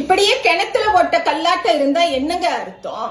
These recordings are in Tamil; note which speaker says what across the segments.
Speaker 1: இப்படியே கிணத்துல ஓட்ட கல்லாட்ட இருந்தா என்னங்க அர்த்தம்?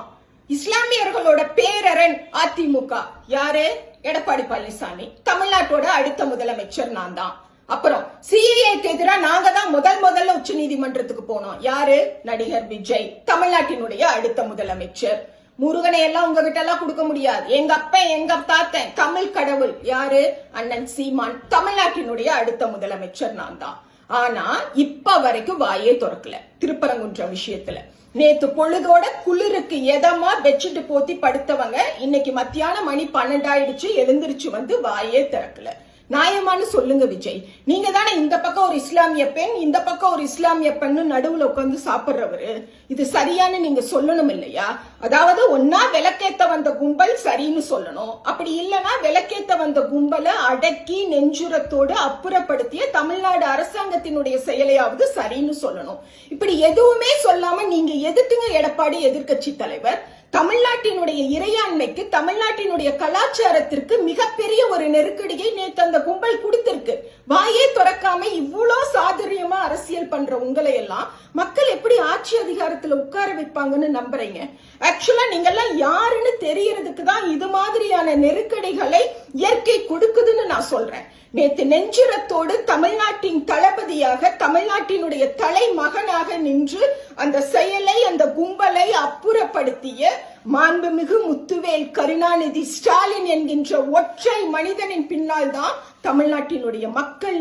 Speaker 1: இஸ்லாமியர்களோட பேரரன் அதிமுக. யாரு? எடப்பாடி பழனிசாமி. தமிழ்நாட்டோட அடுத்த முதலமைச்சர் நான் தான். அப்புறம் சிஏஏக்கு எதிராக நாங்க தான் முதல் முதல்ல உச்ச நீதிமன்றத்துக்கு போனோம். யாரு? நடிகர் விஜய். தமிழ்நாட்டினுடைய அடுத்த முதலமைச்சர். முருகனை எல்லாம் உங்ககிட்ட எல்லாம் கொடுக்க முடியாது. எங்க அப்பன் எங்க தாத்தன் தமிழ் கடவுள். யாரு? அண்ணன் சீமான். தமிழ்நாட்டினுடைய அடுத்த முதலமைச்சர் நான் தான். ஆனா இப்ப வரைக்கும் வாயே திறக்கல திருப்பரங்குன்ற விஷயத்துல. நேத்து பொழுதோட குளிருக்கு எதமா பெட்ஷீட் போத்தி படுத்தவங்க இன்னைக்கு மத்தியானம் மணி பன்னெண்டாயிடுச்சு எழுந்திருச்சு வந்து வாயே திறக்கல. நியாயமானு சொல்லுங்க விஜய். நீங்க தானே இந்த பக்கம் ஒரு இஸ்லாமிய பெண் இந்த பக்கம் ஒரு இஸ்லாமிய பெண்ணு நடுவுல உட்காந்து சாப்பிடுறவரு. இது சரியானு நீங்க சொல்லணும் இல்லையா? அதாவது ஒன்னா விளக்கேத்த வந்த கும்பல் சரின்னு சொல்லணும். அப்படி இல்லைன்னா விளக்கேத்த வந்த கும்பலை அடக்கி நெஞ்சுரத்தோடு அப்புறப்படுத்திய தமிழ்நாடு அரசாங்கத்தினுடைய செயலையாவது சரின்னு சொல்லணும். இப்படி எதுவுமே சொல்லாம நீங்க எதிர்த்துங்க எடப்பாடி எதிர்க்கட்சி தலைவர்? தமிழ்நாட்டினுடைய இறையாண்மைக்கு தமிழ்நாட்டினுடைய கலாச்சாரத்திற்கு மிகப்பெரிய ஒரு நெருக்கடியை நேற்று அந்த கும்பல் கொடுத்திருக்கு. வாயே திறக்காம இவ்வளோ சாதுரியமா அரசியல் பண்ற உங்களை எல்லாம் மக்கள் எப்படி ஆட்சி அதிகாரத்துல உட்கார வைப்பாங்கன்னு நம்புறீங்க? ஆக்சுவலா நீங்க எல்லாம் யாருன்னு தெரியறதுக்கு தான் இது மாதிரியான நெருக்கடிகளை நான் சொல்றேன். நேத்து நெஞ்சிரத்தோடு தமிழ்நாட்டின் தளபதியாக தமிழ்நாட்டினுடைய தலைமகனாக நின்று அந்த செயலை அந்த கும்பலை அப்புறப்படுத்திய மாண்புமிகு முத்துவேல் கருணாநிதி ஸ்டாலின் என்கின்ற ஒற்றை மனிதனின் பின்னால் தான் தமிழ்நாட்டினுடைய மக்கள்